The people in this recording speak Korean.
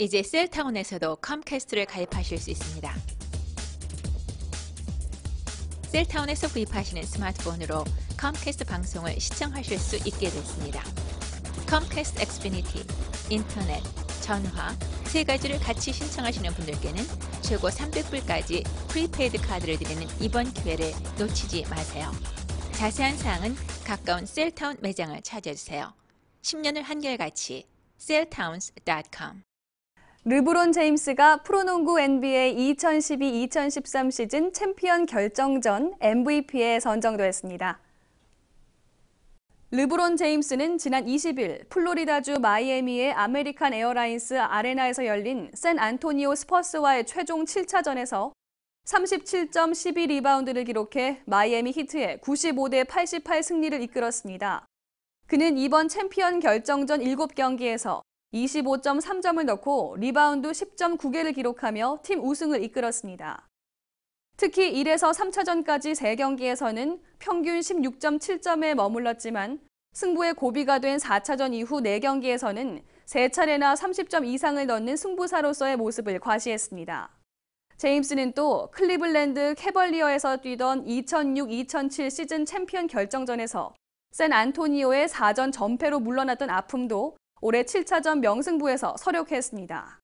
이제 셀타운에서도 컴캐스트를 가입하실 수 있습니다. 셀타운에서 구입하시는 스마트폰으로 컴캐스트 방송을 시청하실 수 있게 됐습니다. 컴캐스트 엑스피니티, 인터넷, 전화 세 가지를 같이 신청하시는 분들께는 최고 300불까지 프리페이드 카드를 드리는 이번 기회를 놓치지 마세요. 자세한 사항은 가까운 셀타운 매장을 찾아주세요. 10년을 한결같이 셀타운스.com 르브론 제임스가 프로농구 NBA 2012-2013 시즌 챔피언 결정전 MVP에 선정됐습니다. 르브론 제임스는 지난 20일 플로리다주 마이애미의 아메리칸 에어라인스 아레나에서 열린 샌 안토니오 스퍼스와의 최종 7차전에서 37.12 리바운드를 기록해 마이애미 히트의 95대 88 승리를 이끌었습니다. 그는 이번 챔피언 결정전 7경기에서 25.3점을 넣고 리바운드 10.9개를 기록하며 팀 우승을 이끌었습니다. 특히 1에서 3차전까지 3경기에서는 평균 16.7점에 머물렀지만 승부의 고비가 된 4차전 이후 4경기에서는 3차례나 30점 이상을 넣는 승부사로서의 모습을 과시했습니다. 제임스는 또 클리블랜드 캐벌리어에서 뛰던 2006-2007 시즌 챔피언 결정전에서 샌 안토니오의 4전 전패로 물러났던 아픔도 올해 7차전 명승부에서 서력했습니다.